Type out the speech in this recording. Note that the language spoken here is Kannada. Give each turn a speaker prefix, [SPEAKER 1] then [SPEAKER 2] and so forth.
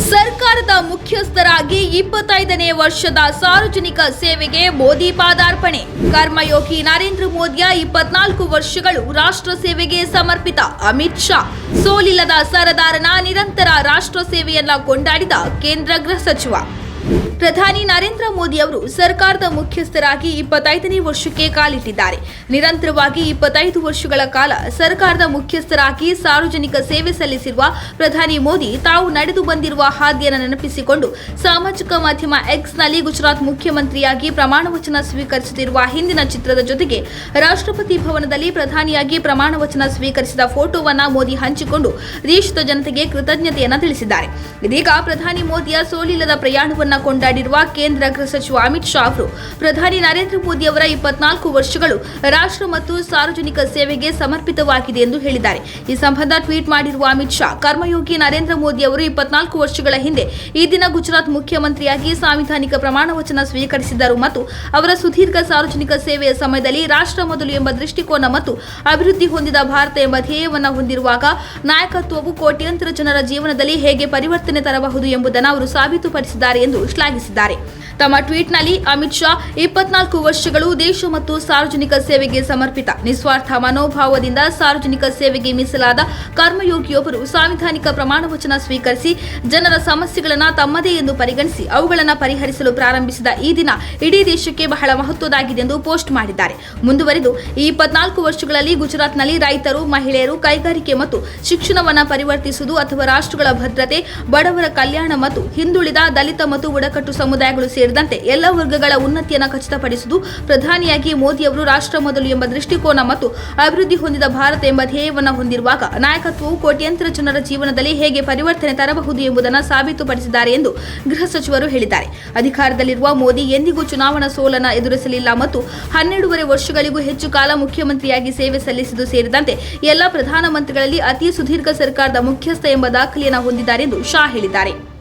[SPEAKER 1] ಸರ್ಕಾರದ ಮುಖ್ಯಸ್ಥರಾಗಿ ಇಪ್ಪತ್ತೈದನೇ ವರ್ಷದ ಸಾರ್ವಜನಿಕ ಸೇವೆಗೆ ಮೋದಿ ಪಾದಾರ್ಪಣೆ. ಕರ್ಮಯೋಗಿ ನರೇಂದ್ರ ಮೋದಿಯ ಇಪ್ಪತ್ನಾಲ್ಕು ವರ್ಷಗಳು ರಾಷ್ಟ್ರ ಸೇವೆಗೆ ಸಮರ್ಪಿತ. ಅಮಿತ್ ಶಾ, ಸೋಲಿಲ್ಲದ ಸರದಾರನ ನಿರಂತರ ರಾಷ್ಟ್ರ ಸೇವೆಯನ್ನ ಕೊಂಡಾಡಿದ ಕೇಂದ್ರ ಗೃಹ ಸಚಿವ. ಪ್ರಧಾನಿ ನರೇಂದ್ರ ಮೋದಿ ಅವರು ಸರ್ಕಾರದ ಮುಖ್ಯಸ್ಥರಾಗಿ ಇಪ್ಪತ್ತೈದನೇ ವರ್ಷಕ್ಕೆ ಕಾಲಿಟ್ಟಿದ್ದಾರೆ. ನಿರಂತರವಾಗಿ ಇಪ್ಪತ್ತೈದು ವರ್ಷಗಳ ಕಾಲ ಸರ್ಕಾರದ ಮುಖ್ಯಸ್ಥರಾಗಿ ಸಾರ್ವಜನಿಕ ಸೇವೆ ಸಲ್ಲಿಸಿರುವ ಪ್ರಧಾನಿ ಮೋದಿ ತಾವು ನಡೆದು ಬಂದಿರುವ ಹಾದಿಯನ್ನು ನೆನಪಿಸಿಕೊಂಡು ಸಾಮಾಜಿಕ ಮಾಧ್ಯಮ ಎಕ್ಸ್ನಲ್ಲಿ ಗುಜರಾತ್ ಮುಖ್ಯಮಂತ್ರಿಯಾಗಿ ಪ್ರಮಾಣ ವಚನ ಸ್ವೀಕರಿಸುತ್ತಿರುವ ಹಿಂದಿನ ಚಿತ್ರದ ಜೊತೆಗೆ ರಾಷ್ಟ್ರಪತಿ ಭವನದಲ್ಲಿ ಪ್ರಧಾನಿಯಾಗಿ ಪ್ರಮಾಣ ವಚನ ಸ್ವೀಕರಿಸಿದ ಫೋಟೋವನ್ನು ಮೋದಿ ಹಂಚಿಕೊಂಡು ದೇಶದ ಜನತೆಗೆ ಕೃತಜ್ಞತೆಯನ್ನು ತಿಳಿಸಿದ್ದಾರೆ. ಇದೀಗ ಪ್ರಧಾನಿ ಮೋದಿಯ ಸೋಲಿಲ್ಲದ ಪ್ರಯಾಣವನ್ನ ಕೊಂಡಾಡಿರುವ ಕೇಂದ್ರ ಗೃಹ ಸಚಿವ ಅಮಿತ್ ಶಾ ಅವರು, ಪ್ರಧಾನಿ ನರೇಂದ್ರ ಮೋದಿ ಅವರ ಇಪ್ಪತ್ನಾಲ್ಕು ವರ್ಷಗಳು ರಾಷ್ಟ್ರ ಮತ್ತು ಸಾರ್ವಜನಿಕ ಸೇವೆಗೆ ಸಮರ್ಪಿತವಾಗಿದೆ ಎಂದು ಹೇಳಿದ್ದಾರೆ. ಈ ಸಂಬಂಧ ಟ್ವೀಟ್ ಮಾಡಿರುವ ಅಮಿತ್ ಶಾ, ಕರ್ಮಯೋಗಿ ನರೇಂದ್ರ ಮೋದಿ ಅವರು ಇಪ್ಪತ್ನಾಲ್ಕು ವರ್ಷಗಳ ಹಿಂದೆ ಈ ದಿನ ಗುಜರಾತ್ ಮುಖ್ಯಮಂತ್ರಿಯಾಗಿ ಸಾಂವಿಧಾನಿಕ ಪ್ರಮಾಣ ವಚನ ಸ್ವೀಕರಿಸಿದ್ದರು ಮತ್ತು ಅವರ ಸುದೀರ್ಘ ಸಾರ್ವಜನಿಕ ಸೇವೆಯ ಸಮಯದಲ್ಲಿ ರಾಷ್ಟ್ರ ಮೊದಲು ಎಂಬ ದೃಷ್ಟಿಕೋನ ಮತ್ತು ಅಭಿವೃದ್ಧಿ ಹೊಂದಿದ ಭಾರತ ಎಂಬ ಧ್ಯೇಯವನ್ನು ಹೊಂದಿರುವಾಗ ನಾಯಕತ್ವವು ಕೋಟ್ಯಂತರ ಜನರ ಜೀವನದಲ್ಲಿ ಹೇಗೆ ಪರಿವರ್ತನೆ ತರಬಹುದು ಎಂಬುದನ್ನು ಅವರು ಸಾಬೀತುಪಡಿಸಿದ್ದಾರೆ ಎಂದು ಶ್ಲಾಘಿಸಿದ್ದಾರೆ. ತಮ್ಮ ಟ್ವೀಟ್ನಲ್ಲಿ ಅಮಿತ್ ಶಾ ಇಪ್ಪತ್ನಾಲ್ಕು ವರ್ಷಗಳು ದೇಶ ಮತ್ತು ಸಾರ್ವಜನಿಕ ಸೇವೆಗೆ ಸಮರ್ಪಿತ. ನಿಸ್ವಾರ್ಥ ಮನೋಭಾವದಿಂದ ಸಾರ್ವಜನಿಕ ಸೇವೆಗೆ ಮೀಸಲಾದ ಕರ್ಮಯೋಗಿಯೊಬ್ಬರು ಸಾಂವಿಧಾನಿಕ ಪ್ರಮಾಣ ವಚನ ಸ್ವೀಕರಿಸಿ ಜನರ ಸಮಸ್ಯೆಗಳನ್ನು ತಮ್ಮದೇ ಎಂದು ಪರಿಗಣಿಸಿ ಅವುಗಳನ್ನು ಪರಿಹರಿಸಲು ಪ್ರಾರಂಭಿಸಿದ ಈ ದಿನ ಇಡೀ ದೇಶಕ್ಕೆ ಬಹಳ ಮಹತ್ವದಾಗಿದೆ ಎಂದು ಪೋಸ್ಟ್ ಮಾಡಿದ್ದಾರೆ. ಮುಂದುವರೆದು ಈ ಇಪ್ಪತ್ನಾಲ್ಕು ವರ್ಷಗಳಲ್ಲಿ ಗುಜರಾತ್ನಲ್ಲಿ ರೈತರು, ಮಹಿಳೆಯರು ಕೈಗಾರಿಕೆ ಮತ್ತು ಶಿಕ್ಷಣವನ್ನು ಪರಿವರ್ತಿಸುವುದು ಅಥವಾ ರಾಷ್ಟ್ರಗಳ ಭದ್ರತೆ, ಬಡವರ ಕಲ್ಯಾಣ ಮತ್ತು ಹಿಂದುಳಿದ ದಲಿತ ಮತ್ತು ಬುಡಕಟ್ಟು ಸಮುದಾಯಗಳು ಸೇರಿದಂತೆ ಎಲ್ಲ ವರ್ಗಗಳ ಉನ್ನತಿಯನ್ನು ಖಚಿತಪಡಿಸುವುದು ಪ್ರಧಾನಿಯಾಗಿ ಮೋದಿ ಅವರು ರಾಷ್ಟ್ರ ಮೊದಲು ಎಂಬ ದೃಷ್ಟಿಕೋನ ಮತ್ತು ಅಭಿವೃದ್ಧಿ ಹೊಂದಿದ ಭಾರತ ಎಂಬ ಧ್ಯೇಯವನ್ನು ಹೊಂದಿರುವಾಗ ನಾಯಕತ್ವವು ಕೋಟ್ಯಂತರ ಜನರ ಜೀವನದಲ್ಲಿ ಹೇಗೆ ಪರಿವರ್ತನೆ ತರಬಹುದು ಎಂಬುದನ್ನು ಸಾಬೀತುಪಡಿಸಿದ್ದಾರೆ ಎಂದು ಗೃಹ ಸಚಿವರು ಹೇಳಿದ್ದಾರೆ. ಅಧಿಕಾರದಲ್ಲಿರುವ ಮೋದಿ ಎಂದಿಗೂ ಚುನಾವಣಾ ಸೋಲನ್ನು ಎದುರಿಸಲಿಲ್ಲ ಮತ್ತು ಹನ್ನೆರಡೂವರೆ ವರ್ಷಗಳಿಗೂ ಹೆಚ್ಚು ಕಾಲ ಮುಖ್ಯಮಂತ್ರಿಯಾಗಿ ಸೇವೆ ಸಲ್ಲಿಸಿದ್ದು ಸೇರಿದಂತೆ ಎಲ್ಲ ಪ್ರಧಾನಮಂತ್ರಿಗಳಲ್ಲಿ ಅತಿ ಸುದೀರ್ಘ ಸರ್ಕಾರದ ಮುಖ್ಯಸ್ಥ ಎಂಬ ದಾಖಲೆಯನ್ನು ಹೊಂದಿದ್ದಾರೆ ಎಂದು ಶಾ ಹೇಳಿದ್ದಾರೆ.